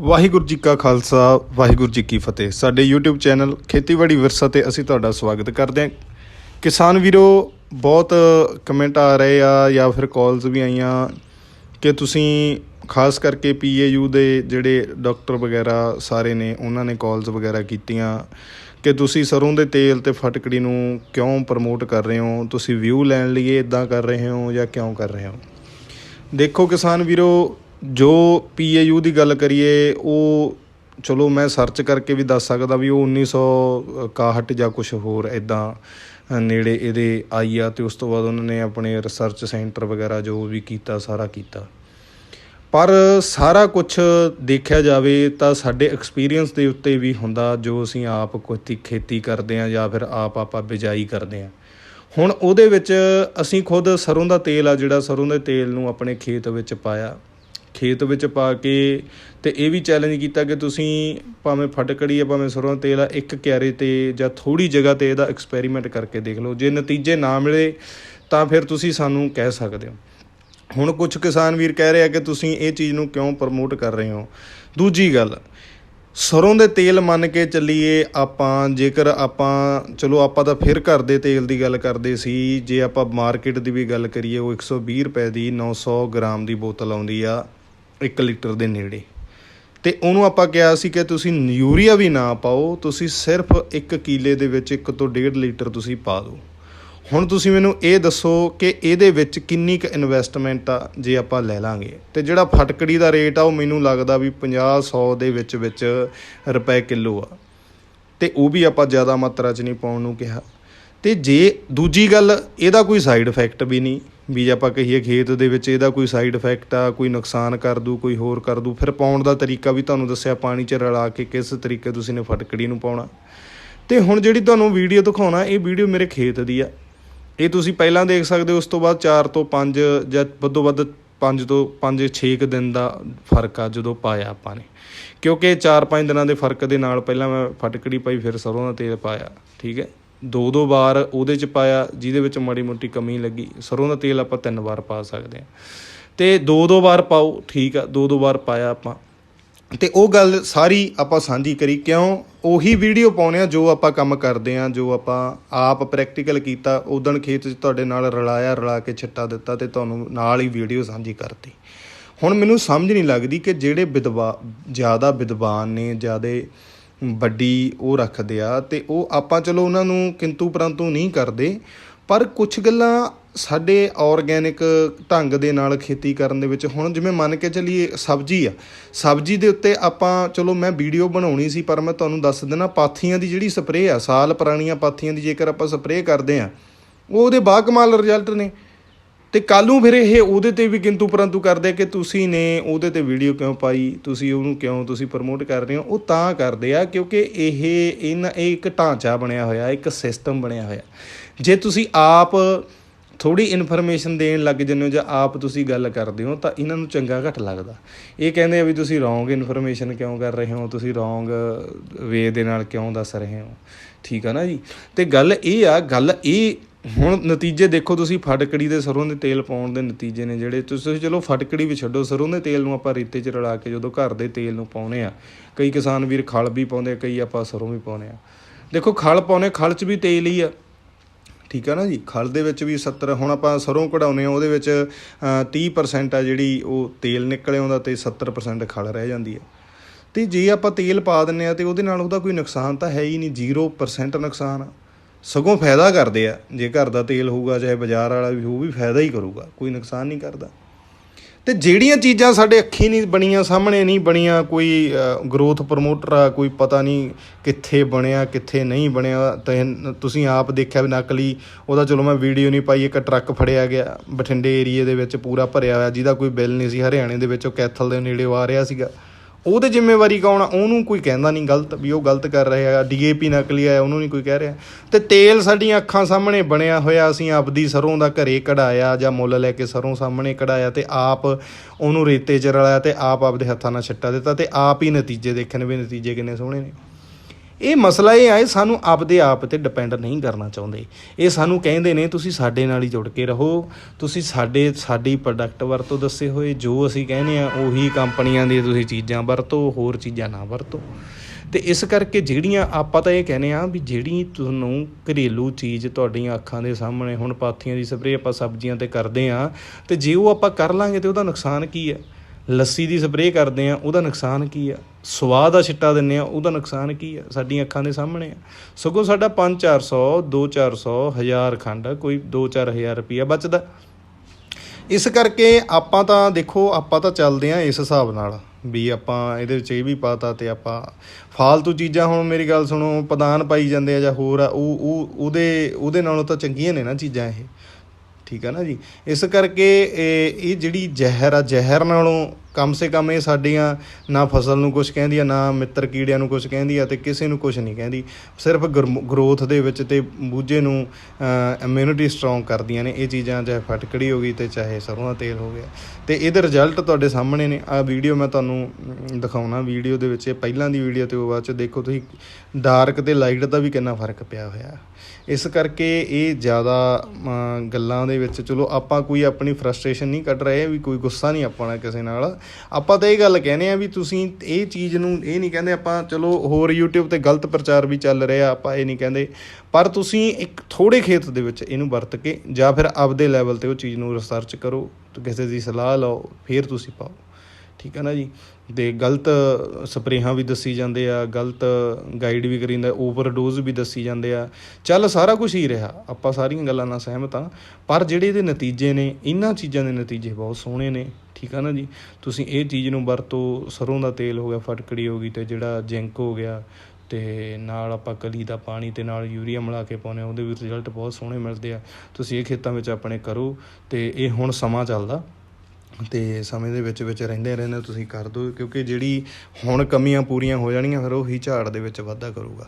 ਵਾਹਿਗੁਰੂ ਜੀ ਕਾ ਖਾਲਸਾ, ਵਾਹਿਗੁਰੂ ਜੀ ਕੀ ਫਤਿਹ। ਸਾਡੇ YouTube channel ਖੇਤੀਬਾੜੀ ਵਿਰਸਾ ਤੇ ਅਸੀਂ ਤੁਹਾਡਾ ਸਵਾਗਤ ਕਰਦੇ ਹਾਂ। ਕਿਸਾਨ ਵੀਰੋ, ਬਹੁਤ ਕਮੈਂਟ ਆ ਰਹੇ ਆ ਜਾਂ ਫਿਰ ਕਾਲਸ ਵੀ ਆਈਆਂ ਕਿ ਤੁਸੀਂ ਖਾਸ ਕਰਕੇ PAU ਦੇ ਜਿਹੜੇ ਡਾਕਟਰ ਵਗੈਰਾ ਸਾਰੇ ਨੇ, ਉਹਨਾਂ ਨੇ ਕਾਲਸ ਵਗੈਰਾ ਕੀਤੀਆਂ ਕਿ ਤੁਸੀਂ ਸਰੋਂ ਦੇ ਤੇਲ ਤੇ ਫਟਕੜੀ ਨੂੰ ਕਿਉਂ ਪ੍ਰਮੋਟ ਕਰ ਰਹੇ ਹੋ? ਤੁਸੀਂ ਵਿਊ ਲੈਣ ਲਈ ਇਦਾਂ ਕਰ ਰਹੇ ਹੋ ਜਾਂ ਕਿਉਂ ਕਰ ਰਹੇ ਹੋ? ਦੇਖੋ ਕਿਸਾਨ ਵੀਰੋ ਜੋ ਪੀਏਯੂ ਦੀ ਗੱਲ ਕਰੀਏ, ਉਹ ਚਲੋ ਮੈਂ ਸਰਚ ਕਰਕੇ ਵੀ ਦੱਸ ਸਕਦਾ ਵੀ ਉਹ 1961 ਜਾਂ ਕੁਝ ਹੋਰ ਇਦਾਂ ਨੇੜੇ ਇਹਦੇ ਆਈ ਆ ਤੇ ਉਸ ਤੋਂ ਬਾਅਦ ਉਹਨਾਂ ਨੇ ਆਪਣੇ ਰਿਸਰਚ ਸੈਂਟਰ ਵਗੈਰਾ ਜੋ ਵੀ ਕੀਤਾ, ਸਾਰਾ ਕੀਤਾ। ਪਰ ਸਾਰਾ ਕੁਝ ਦੇਖਿਆ ਜਾਵੇ ਤਾਂ ਸਾਡੇ ਐਕਸਪੀਰੀਅੰਸ ਦੇ ਉੱਤੇ ਵੀ ਹੁੰਦਾ ਜੋ ਅਸੀਂ ਆਪ ਕੋਈ ਖੇਤੀ ਕਰਦੇ ਆ ਜਾਂ ਫਿਰ ਆਪ ਆਪਾਂ ਬਿਜਾਈ ਕਰਦੇ ਆ ਹੁਣ ਉਹਦੇ ਵਿੱਚ ਅਸੀਂ ਖੁਦ ਸਰੋਂ ਦਾ ਤੇਲ ਆ ਜਿਹੜਾ ਸਰੋਂ ਦੇ ਤੇਲ ਨੂੰ ਆਪਣੇ ਖੇਤ ਵਿੱਚ ਪਾਇਆ। ਖੇਤ ਵਿੱਚ ਪਾ ਕੇ ਤੇ ਇਹ ਵੀ ਚੈਲੰਜ ਕੀਤਾ ਕਿ ਤੁਸੀਂ ਭਾਵੇਂ ਫਟਕੜੀ ਆ, ਭਾਵੇਂ ਸਰੋਂ ਦਾ ਤੇਲ ਆ, ਇੱਕ ਕਿਆਰੇ ਤੇ ਜਾਂ ਥੋੜੀ ਜਗ੍ਹਾ ਤੇ ਇਹਦਾ ਐਕਸਪੈਰੀਮੈਂਟ ਕਰਕੇ ਦੇਖ ਲਓ। ਜੇ ਨਤੀਜੇ ਨਾ ਮਿਲੇ, ਤਾਂ ਫਿਰ ਤੁਸੀਂ ਸਾਨੂੰ ਕਹਿ ਸਕਦੇ ਹੋ। ਹੁਣ ਕੁਝ ਕਿਸਾਨ ਵੀਰ ਕਹਿ ਰਹੇ ਆ ਕਿ ਤੁਸੀਂ ਇਹ ਚੀਜ਼ ਨੂੰ ਕਿਉਂ ਪ੍ਰਮੋਟ ਕਰ ਰਹੇ ਹੋ? ਦੂਜੀ ਗੱਲ, ਸਰੋਂ ਦੇ ਤੇਲ ਮੰਨ ਕੇ ਚੱਲੀਏ ਆਪਾਂ, ਜੇਕਰ ਆਪਾਂ, ਚਲੋ ਆਪਾਂ ਤਾਂ ਫਿਰ ਘਰ ਦੇ ਤੇਲ ਦੀ ਗੱਲ ਕਰਦੇ ਸੀ, ਜੇ ਆਪਾਂ ਮਾਰਕੀਟ ਦੀ ਵੀ ਗੱਲ ਕਰੀਏ, ਉਹ 120 ਰੁਪਏ ਦੀ 900 ਗ੍ਰਾਮ ਦੀ ਬੋਤਲ ਆਉਂਦੀ ਆ। 1 ਲੀਟਰ ਦੇ ਨੇੜੇ। ਤੇ ਉਹਨੂੰ ਆਪਾਂ ਕਿਹਾ ਸੀ ਕਿ ਤੁਸੀਂ ਯੂਰੀਆ ਵੀ ਨਾ ਪਾਓ, ਤੁਸੀਂ ਸਿਰਫ 1 ਕਿਲੇ ਦੇ ਵਿੱਚ 1 ਤੋਂ 1.5 ਲੀਟਰ ਤੁਸੀਂ ਪਾ ਦਿਓ। ਹੁਣ ਤੁਸੀਂ ਮੈਨੂੰ ਇਹ ਦੱਸੋ ਕਿ ਇਹਦੇ ਵਿੱਚ ਕਿੰਨੀ ਕੁ ਇਨਵੈਸਟਮੈਂਟ ਆ ਜੇ ਆਪਾਂ ਲੈ ਲਾਂਗੇ। ਤੇ ਜਿਹੜਾ ਫਟਕੜੀ ਦਾ ਰੇਟ ਆ, ਉਹ ਮੈਨੂੰ ਲੱਗਦਾ ਵੀ 50 100 ਦੇ ਵਿੱਚ ਵਿੱਚ ਰੁਪਏ ਕਿਲੋ ਆ। ਤੇ ਉਹ ਵੀ ਆਪਾਂ ਜ਼ਿਆਦਾ ਮਾਤਰਾ 'ਚ ਨਹੀਂ ਪਾਉਣ ਨੂੰ ਕਿਹਾ। ਤੇ ਜੇ ਦੂਜੀ ਗੱਲ, ਇਹਦਾ ਕੋਈ ਸਾਈਡ ਇਫੈਕਟ ਵੀ ਨਹੀਂ। ਵੀ ਜੇ ਆਪਾਂ ਕਹੀਏ ਖੇਤ ਦੇ ਵਿੱਚ ਇਹਦਾ ਕੋਈ ਸਾਈਡ ਇਫੈਕਟ ਆ, ਕੋਈ ਨੁਕਸਾਨ ਕਰ ਦੂ, ਕੋਈ ਹੋਰ ਕਰ ਦੂ, ਫਿਰ ਪਾਉਣ ਦਾ ਤਰੀਕਾ ਵੀ ਤੁਹਾਨੂੰ ਦੱਸਿਆ, ਪਾਣੀ 'ਚ ਰਲਾ ਕੇ ਕਿਸ ਤਰੀਕੇ ਤੁਸੀਂ ਨੇ ਫਟਕੜੀ ਨੂੰ ਪਾਉਣਾ। ਤੇ ਹੁਣ ਜਿਹੜੀ ਤੁਹਾਨੂੰ ਵੀਡੀਓ ਦਿਖਾਉਣਾ, ਇਹ ਵੀਡੀਓ ਮੇਰੇ ਖੇਤ ਦੀ ਆ। ਇਹ ਤੁਸੀਂ ਪਹਿਲਾਂ ਦੇਖ ਸਕਦੇ ਹੋ, ਉਸ ਤੋਂ ਬਾਅਦ 4 ਤੋਂ 5 ਜਾਂ ਵੱਧੋ ਵੱਧ 5 ਤੋਂ 5 6 ਕੁ ਦਿਨ ਦਾ ਫ਼ਰਕ ਆ ਜਦੋਂ ਪਾਇਆ ਆਪਾਂ ਨੇ। ਕਿਉਂਕਿ 4-5 ਦਿਨਾਂ ਦੇ ਫ਼ਰਕ ਦੇ ਨਾਲ ਪਹਿਲਾਂ ਮੈਂ ਫਟਕੜੀ ਪਾਈ, ਫਿਰ ਸਰੋਂ ਦਾ ਤੇਲ ਪਾਇਆ, ਠੀਕ ਹੈ? ਦੋ ਦੋ ਵਾਰ ਉਹਦੇ ਚ ਪਾਇਆ, ਜਿਹਦੇ ਵਿੱਚ ਮਾੜੀ ਮੋਟੀ ਕਮੀ ਲੱਗੀ। ਸਰੋਂ ਦਾ ਤੇਲ ਆਪਾਂ ਤਿੰਨ ਵਾਰ ਪਾ ਸਕਦੇ ਹਾਂ। ਤੇ ਦੋ ਦੋ ਵਾਰ ਪਾਓ, ਠੀਕ ਆ, ਦੋ ਦੋ ਵਾਰ ਪਾਇਆ ਆਪਾਂ। ਤੇ ਉਹ ਗੱਲ ਸਾਰੀ ਆਪਾਂ ਸਾਂਝੀ ਕਰੀ, ਕਿਉਂ? ਉਹੀ ਵੀਡੀਓ ਪਾਉਣੇ ਆ ਜੋ ਆਪਾਂ ਕੰਮ ਕਰਦੇ ਆ ਜੋ ਆਪਾਂ ਆਪ ਪ੍ਰੈਕਟੀਕਲ ਕੀਤਾ ਉਦਣ ਖੇਤ 'ਚ ਤੁਹਾਡੇ ਨਾਲ ਰਲਾਇਆ, ਰਲਾ ਕੇ ਛਿੱਟਾ ਦਿੱਤਾ ਤੇ ਤੁਹਾਨੂੰ ਨਾਲ ਹੀ ਵੀਡੀਓ ਸਾਂਝੀ ਕਰਤੀ। ਹੁਣ ਮੈਨੂੰ ਸਮਝ ਨਹੀਂ ਲੱਗਦੀ ਕਿ ਜਿਹੜੇ ਵਿਦਵਾ ਜ਼ਿਆਦਾ ਵਿਦਵਾਨ ਨੇ, ਜ਼ਿਆਦਾ ਵੱਡੀ ਉਹ ਰੱਖਦੇ ਆ ਤੇ ਉਹ ਆਪਾਂ ਚਲੋ ਉਹਨਾਂ ਨੂੰ ਕਿੰਤੂ ਪਰੰਤੂ ਨਹੀਂ ਕਰਦੇ, ਪਰ ਕੁਝ ਗੱਲਾਂ ਸਾਡੇ ਆਰਗੈਨਿਕ ਢੰਗ ਦੇ ਨਾਲ ਖੇਤੀ ਕਰਨ ਦੇ ਵਿੱਚ ਹੁਣ ਜਿਵੇਂ ਮੰਨ ਕੇ ਚੱਲੀਏ ਸਬਜ਼ੀ ਆ, ਸਬਜ਼ੀ ਦੇ ਉੱਤੇ ਆਪਾਂ ਚਲੋ ਮੈਂ ਵੀਡੀਓ ਬਣਾਉਣੀ ਸੀ ਪਰ ਮੈਂ ਤੁਹਾਨੂੰ ਦੱਸ ਦਿੰਦਾ ਪਾਥੀਆਂ ਦੀ ਜਿਹੜੀ ਸਪਰੇਅ ਆ, ਸਾਲ ਪੁਰਾਣੀਆਂ ਪਾਥੀਆਂ ਦੀ ਜੇਕਰ ਆਪਾਂ ਸਪਰੇਅ ਕਰਦੇ ਆ, ਉਹ ਉਹਦੇ ਬਾਕਮਾਲ ਰਿਜ਼ਲਟ ਨੇ। ਤੇ ਕੱਲ ਨੂੰ ਫਿਰ ਇਹ ਉਹਦੇ ਤੇ ਵੀ ਕਿੰਤੂ ਪਰੰਤੂ ਕਰਦੇ ਆ ਕਿ ਤੁਸੀਂ ਨੇ ਉਹਦੇ ਤੇ ਵੀਡੀਓ ਕਿਉਂ ਪਾਈ, ਤੁਸੀਂ ਉਹਨੂੰ ਕਿਉਂ ਤੁਸੀਂ ਪ੍ਰਮੋਟ ਕਰ ਰਹੇ ਹੋ? ਉਹ ਤਾਂ ਕਰਦੇ ਆ ਕਿਉਂਕਿ ਇਹ, ਇਹਨਾਂ, ਇਹ ਇੱਕ ਢਾਂਚਾ ਬਣਿਆ ਹੋਇਆ, ਇੱਕ ਸਿਸਟਮ ਬਣਿਆ ਹੋਇਆ। ਜੇ ਤੁਸੀਂ ਆਪ ਥੋੜੀ ਇਨਫੋਰਮੇਸ਼ਨ ਦੇਣ ਲੱਗ ਜੰਨੇ ਹੋ ਜਾਂ ਆਪ ਤੁਸੀਂ ਗੱਲ ਕਰਦੇ ਹੋ ਤਾਂ ਇਹਨਾਂ ਨੂੰ ਚੰਗਾ ਘੱਟ ਲੱਗਦਾ। ਇਹ ਕਹਿੰਦੇ ਆ ਵੀ ਤੁਸੀਂ ਰੋਂਗ ਇਨਫੋਰਮੇਸ਼ਨ ਕਿਉਂ ਕਰ ਰਹੇ ਹੋ? ਤੁਸੀਂ ਰੋਂਗ ਵੇ ਦੇ ਨਾਲ ਕਿਉਂ ਦੱਸ ਰਹੇ ਹੋ? ਠੀਕ ਆ ਨਾ ਜੀ? ਤੇ ਗੱਲ ਇਹ ਆ, ਗੱਲ ਇਹ ਹੁਣ ਨਤੀਜੇ ਦੇਖੋ ਤੁਸੀਂ ਫਟਕੜੀ ਦੇ ਸਰੋਂ ਦੇ ਤੇਲ ਪਾਉਣ ਦੇ ਨਤੀਜੇ ਨੇ ਜਿਹੜੇ। ਤੁਸੀਂ ਚਲੋ ਫਟਕੜੀ ਵੀ ਛੱਡੋ ਸਰੋਂ ਦੇ ਤੇਲ ਨੂੰ ਆਪਾਂ ਰੇਤੇ 'ਚ ਰਲਾ ਕੇ ਜਦੋਂ ਘਰ ਦੇ ਤੇਲ ਨੂੰ ਪਾਉਨੇ ਆ ਕਈ ਕਿਸਾਨ ਵੀਰ ਖਲ ਵੀ ਪਾਉਂਦੇ ਕਈ ਆਪਾਂ ਸਰੋਂ ਵੀ ਪਾਉਨੇ ਆ। ਦੇਖੋ ਖਲ ਪਾਉਨੇ ਖਲ 'ਚ ਵੀ ਤੇਲ ਹੀ ਆ। ਠੀਕ ਆ ਨਾ ਜੀ? ਖਲ ਦੇ ਵਿੱਚ ਵੀ 70 ਹੁਣ ਆਪਾਂ ਸਰੋਂ ਕਢਾਉਨੇ ਆ ਉਹਦੇ ਵਿੱਚ ਅ, 30% ਆ ਜਿਹੜੀ ਉਹ ਤੇਲ ਨਿਕਲ ਆਉਂਦਾ ਤੇ 70% ਖਲ ਰਹਿ ਜਾਂਦੀ ਆ। ਤੇ ਜੇ ਆਪਾਂ ਤੇਲ ਪਾ ਦਿੰਨੇ ਆ ਤੇ ਉਹਦੇ ਨਾਲ ਉਹਦਾ ਕੋਈ ਨੁਕਸਾਨ ਤਾਂ ਹੈ ਹੀ ਨਹੀਂ 0% ਨੁਕਸਾਨ ਆ। ਸਗੋਂ ਫਾਇਦਾ ਕਰਦੇ ਆ। ਜੇ ਘਰ ਦਾ ਤੇਲ ਹੋਊਗਾ, ਚਾਹੇ ਬਾਜ਼ਾਰ ਵਾਲਾ ਵੀ ਹੋਊ, ਵੀ ਫਾਇਦਾ ਹੀ ਕਰੂਗਾ, ਕੋਈ ਨੁਕਸਾਨ ਨਹੀਂ ਕਰਦਾ। ਤੇ ਜਿਹੜੀਆਂ ਚੀਜ਼ਾਂ ਸਾਡੇ ਅੱਖੀ ਨਹੀਂ ਬਣੀਆਂ, ਸਾਹਮਣੇ ਨਹੀਂ ਬਣੀਆਂ, ਕੋਈ ਗਰੋਥ ਪ੍ਰਮੋਟਰ ਆ, ਕੋਈ ਪਤਾ ਨਹੀਂ ਕਿੱਥੇ ਬਣਿਆ, ਕਿੱਥੇ ਨਹੀਂ ਬਣਿਆ, ਤੇ ਤੁਸੀਂ ਆਪ ਦੇਖਿਆ ਵੀ ਨਕਲੀ, ਉਹਦਾ ਚਲੋ ਮੈਂ ਵੀਡੀਓ ਨਹੀਂ ਪਾਈ, ਇੱਕ ਟਰੱਕ ਫੜਿਆ ਗਿਆ, ਬਠਿੰਡੇ ਏਰੀਏ ਦੇ ਵਿੱਚ ਪੂਰਾ ਭਰਿਆ ਹੋਇਆ, ਜਿਹਦਾ ਕੋਈ ਬਿੱਲ ਨਹੀਂ ਸੀ, ਹਰਿਆਣੇ ਦੇ ਵਿੱਚ ਉਹ ਕੈਥਲ ਦੇ ਨੇੜੇ ਆ ਰਿਹਾ ਸੀਗਾ। ਉਹਦੇ ਜ਼ਿੰਮੇਵਾਰੀ ਕੌਣ ਆ? ਉਹਨੂੰ ਕੋਈ ਕਹਿੰਦਾ ਨਹੀਂ ਗਲਤ, ਵੀ ਉਹ ਗਲਤ ਕਰ ਰਿਹਾ ਆ, ਡੀਏਪੀ ਨਕਲੀ ਆ ਉਹਨੂੰ ਨਹੀਂ ਕੋਈ ਕਹਿ ਰਿਹਾ। ਤੇ ਤੇਲ ਸਾਡੀਆਂ ਅੱਖਾਂ ਸਾਹਮਣੇ ਬਣਿਆ ਹੋਇਆ, ਅਸੀਂ ਆਪਦੀ ਸਰੋਂ ਦਾ ਘਰੇ ਕਢਾਇਆ ਜਾਂ ਮੁੱਲ ਲੈ ਕੇ ਸਰੋਂ ਸਾਹਮਣੇ ਕਢਾਇਆ ਤੇ ਆਪ ਉਹਨੂੰ ਰੇਤੇ 'ਚ ਰਲਾਇਆ ਤੇ ਆਪ ਆਪਦੇ ਹੱਥਾਂ ਨਾਲ ਛੱਟਾ ਦਿੱਤਾ ਤੇ ਆਪ ਹੀ ਨਤੀਜੇ ਦੇਖਣ ਵੀ ਨਤੀਜੇ ਕਿੰਨੇ ਸੋਹਣੇ ਨੇ। ਇਹ ਮਸਲਾ ਇਹ ਆ ਸਾਨੂੰ ਆਪਦੇ ਆਪ ਤੇ ਡਿਪੈਂਡ ਨਹੀਂ ਕਰਨਾ ਚਾਹੁੰਦੇ। ਇਹ ਸਾਨੂੰ ਕਹਿੰਦੇ ਨੇ, ਤੁਸੀਂ ਸਾਡੇ ਨਾਲ ਹੀ ਜੁੜ ਕੇ ਰਹੋ, ਤੁਸੀਂ ਸਾਡੇ, ਸਾਡੀ ਪ੍ਰੋਡਕਟ ਵਰਤੋ ਦੱਸੇ ਹੋਏ, ਜੋ ਅਸੀਂ ਕਹਿੰਦੇ ਆ, ਉਹੀ ਕੰਪਨੀਆਂ ਦੀਆਂ ਤੁਸੀਂ ਚੀਜ਼ਾਂ ਵਰਤੋ, ਹੋਰ ਚੀਜ਼ਾਂ ਨਾ ਵਰਤੋ। ਤੇ ਇਸ ਕਰਕੇ ਜਿਹੜੀਆਂ ਆਪਾਂ ਤਾਂ ਇਹ ਕਹਿੰਦੇ ਆ ਵੀ ਜਿਹੜੀ ਤੁਹਾਨੂੰ ਘਰੇਲੂ ਚੀਜ਼ ਤੁਹਾਡੀਆਂ ਅੱਖਾਂ ਦੇ ਸਾਹਮਣੇ, ਹੁਣ ਪਾਥੀਆਂ ਦੀ ਸਪਰੇਅ ਆਪਾਂ ਸਬਜ਼ੀਆਂ ਤੇ ਕਰਦੇ ਆ, ਤੇ ਜੇ ਉਹ ਆਪਾਂ ਕਰ ਲਾਂਗੇ ਤੇ ਉਹਦਾ ਨੁਕਸਾਨ ਕੀ ਹੈ? ਲੱਸੀ ਦੀ ਸਪਰੇਅ ਕਰਦੇ ਆ, ਉਹਦਾ ਨੁਕਸਾਨ ਕੀ ਆ? ਸਵਾਦ ਦਾ ਛਿੱਟਾ ਦਿੰਨੇ ਆ, ਉਹਦਾ ਨੁਕਸਾਨ ਕੀ ਆ? ਸਾਡੀਆਂ ਅੱਖਾਂ ਦੇ ਸਾਹਮਣੇ ਆ। ਸਗੋਂ ਸਾਡਾ 5-400 2-400 ਹਜ਼ਾਰ ਖੰਡ ਕੋਈ 2-4000 ਰੁਪਿਆ ਬਚਦਾ। ਇਸ ਕਰਕੇ ਆਪਾਂ ਤਾਂ ਦੇਖੋ, ਆਪਾਂ ਤਾਂ ਚੱਲਦੇ ਆ ਇਸ ਹਿਸਾਬ ਨਾਲ ਵੀ ਆਪਾਂ ਇਹਦੇ ਵਿੱਚ ਇਹ ਵੀ ਪਾਤਾ ਤੇ ਆਪਾਂ ਫਾਲਤੂ ਚੀਜ਼ਾਂ ਹੁਣ ਮੇਰੀ ਗੱਲ ਸੁਣੋ ਪਦਾਨ ਪਾਈ ਜਾਂਦੇ ਆ ਜਾਂ ਹੋਰ ਆ, ਉਹ ਉਹ, ਉਹਦੇ ਉਹਦੇ ਨਾਲੋਂ ਤਾਂ ਚੰਗੀਆਂ ਨੇ ਨਾ ਚੀਜ਼ਾਂ ਇਹ। ਠੀਕ ਆ ਨਾ ਜੀ। ਇਸ ਕਰਕੇ ਇਹ ਇਹ ਜਿਹੜੀ ਜ਼ਹਿਰ ਆ ਜ਼ਹਿਰ ਨਾਲੋਂ ਕਮ ਸੇ ਕਮ ਇਹ ਸਾਡੀਆਂ ਨਾ ਫਸਲ ਨੂੰ ਕੁਝ ਕਹਿੰਦੀ ਆ, ਨਾ ਮਿੱਤਰ ਕੀੜਿਆਂ ਨੂੰ ਕੁਝ ਕਹਿੰਦੀ ਆ ਤੇ ਕਿਸੇ ਨੂੰ ਕੁਝ ਨਹੀਂ ਕਹਿੰਦੀ। ਸਿਰਫ ਗਰੋਥ ਦੇ ਵਿੱਚ ਤੇ ਬੂਝੇ ਨੂੰ ਇਮਿਊਨਿਟੀ ਸਟਰੋਂਗ ਕਰਦੀਆਂ ਨੇ। ਇਹ ਚੀਜ਼ਾਂ ਚਾਹੇ ਫਟਕੜੀ ਹੋ ਗਈ ਤੇ ਚਾਹੇ ਸਰੋਂ ਦਾ ਤੇਲ ਹੋ ਗਿਆ। ਤੇ ਇਹਦੇ ਰਿਜ਼ਲਟ ਤੁਹਾਡੇ ਸਾਹਮਣੇ ਨੇ। ਆ ਵੀਡੀਓ ਮੈਂ ਤੁਹਾਨੂੰ ਦਿਖਾਉਣਾ ਵੀਡੀਓ ਦੇ ਵਿੱਚ। ਇਹ ਪਹਿਲਾਂ ਦੀ ਵੀਡੀਓ ਤੇ ਉਹ ਬਾਅਦ ਚ ਦੇਖੋ ਤੁਸੀਂ। ਡਾਰਕ ਤੇ ਲਾਈਟ ਦਾ ਵੀ ਕਿੰਨਾ ਫ਼ਰਕ ਪਿਆ ਹੋਇਆ। ਇਸ ਕਰਕੇ ਇਹ ਜ਼ਿਆਦਾ ਗੱਲਾਂ ਦੇ ਵਿੱਚ ਚਲੋ ਆਪਾਂ ਕੋਈ ਆਪਣੀ ਫਰਸਟ੍ਰੇਸ਼ਨ ਨਹੀਂ ਕੱਢ ਰਹੇ, ਵੀ ਕੋਈ ਗੁੱਸਾ ਨਹੀਂ ਆਪਣਾ ਕਿਸੇ ਨਾਲ। ਆਪਾਂ ਤਾਂ ਇਹ ਗੱਲ ਕਹਿੰਦੇ ਆ ਵੀ ਤੁਸੀਂ ਇਹ ਚੀਜ਼ ਨੂੰ ਇਹ ਨਹੀਂ ਕਹਿੰਦੇ ਆਪਾਂ ਚਲੋ ਹੋਰ YouTube ਤੇ ਗਲਤ ਪ੍ਰਚਾਰ ਵੀ ਚੱਲ ਰਿਹਾ, ਆਪਾਂ ਇਹ ਨਹੀਂ ਕਹਿੰਦੇ। ਪਰ ਤੁਸੀਂ ਇੱਕ ਥੋੜੇ ਖੇਤ ਦੇ ਵਿੱਚ ਇਹਨੂੰ ਵਰਤ ਕੇ ਜਾਂ ਫਿਰ ਆਪਦੇ ਲੈਵਲ ਤੇ ਉਹ ਚੀਜ਼ ਨੂੰ ਰਿਸਰਚ ਕਰੋ ਤੇ ਕਿਸੇ ਦੀ ਸਲਾਹ ਲਓ, ਫਿਰ ਤੁਸੀਂ ਪਾਓ। ਠੀਕ ਹੈ ਨਾ ਜੀ? ਤੇ ਗਲਤ ਸਪਰੇਹਾਂ ਵੀ ਦੱਸੀ ਜਾਂਦੇ ਆ, ਗਲਤ ਗਾਈਡ ਵੀ ਕਰੀਂਦਾ ਓਵਰਡੋਜ਼ ਵੀ ਦੱਸੀ ਜਾਂਦੇ ਆ। ਚੱਲ ਸਾਰਾ ਕੁਝ ਹੀ ਰਿਹਾ, ਆਪਾਂ ਸਾਰੀਆਂ ਗੱਲਾਂ ਨਾਲ ਸਹਿਮਤ ਆ। ਪਰ ਜਿਹੜੇ ਇਹਦੇ ਨਤੀਜੇ ਨੇ ਇਹਨਾਂ ਚੀਜ਼ਾਂ ਦੇ ਨਤੀਜੇ ਬਹੁਤ ਸੋਹਣੇ ਨੇ, ਠੀਕ ਆ ਨਾ ਜੀ? ਤੁਸੀਂ ਇਹ ਚੀਜ਼ ਨੂੰ ਵਰਤੋ, ਸਰੋਂ ਦਾ ਤੇਲ ਹੋ ਗਿਆ, ਫਟਕੜੀ ਹੋ ਗਈ ਤੇ ਜਿਹੜਾ ਜਿੰਕ ਹੋ ਗਿਆ, ਤੇ ਨਾਲ ਆਪਾਂ ਕਲੀ ਦਾ ਪਾਣੀ ਤੇ ਨਾਲ ਯੂਰੀਆ ਮਿਲਾ ਕੇ ਪਾਉਂਦੇ ਆ, ਉਹਦੇ ਵੀ ਰਿਜ਼ਲਟ ਬਹੁਤ ਸੋਹਣੇ ਮਿਲਦੇ ਆ। ਤੁਸੀਂ ਇਹ ਖੇਤਾਂ ਵਿੱਚ ਆਪਣੇ ਕਰੋ, ਤੇ ਇਹ ਹੁਣ ਸਮਾਂ ਚੱਲਦਾ। ਤੇ ਸਮੇਂ ਦੇ ਵਿੱਚ ਵਿੱਚ ਰਹਿੰਦੇ ਰਹਿੰਦੇ ਤੁਸੀਂ ਕਰ ਦਿਓ, ਕਿਉਂਕਿ ਜਿਹੜੀ ਹੁਣ ਕਮੀਆਂ ਪੂਰੀਆਂ ਹੋ ਜਾਣੀਆਂ, ਫਿਰ ਉਹੀ ਝਾੜ ਦੇ ਵਿੱਚ ਵਾਧਾ ਕਰੂਗਾ।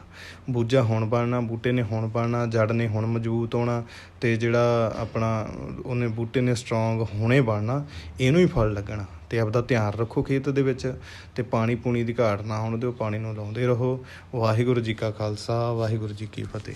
ਬੂਝਾ ਹੁਣ ਬਣਨਾ, ਬੂਟੇ ਨੇ ਹੁਣ ਬਣਨਾ ਜੜ ਨੇ ਹੁਣ ਮਜ਼ਬੂਤ ਹੋਣਾ ਤੇ ਜਿਹੜਾ ਆਪਣਾ ਉਹਨੇ ਬੂਟੇ ਨੇ ਸਟਰੋਂਗ ਹੁਣੇ ਬਣਨਾ, ਇਹਨੂੰ ਹੀ ਫਲ ਲੱਗਣਾ। ਤੇ ਆਪਦਾ ਧਿਆਨ ਰੱਖੋ ਖੇਤ ਦੇ ਵਿੱਚ ਤੇ ਪਾਣੀ ਪੂਣੀ ਦੀ ਘਾਟ ਨਾ ਹੋਣ ਦਿਓ, ਪਾਣੀ ਨੂੰ ਲਾਉਂਦੇ ਰਹੋ। ਵਾਹਿਗੁਰੂ ਜੀ ਕਾ ਖਾਲਸਾ, ਵਾਹਿਗੁਰੂ ਜੀ ਕੀ ਫਤਿਹ।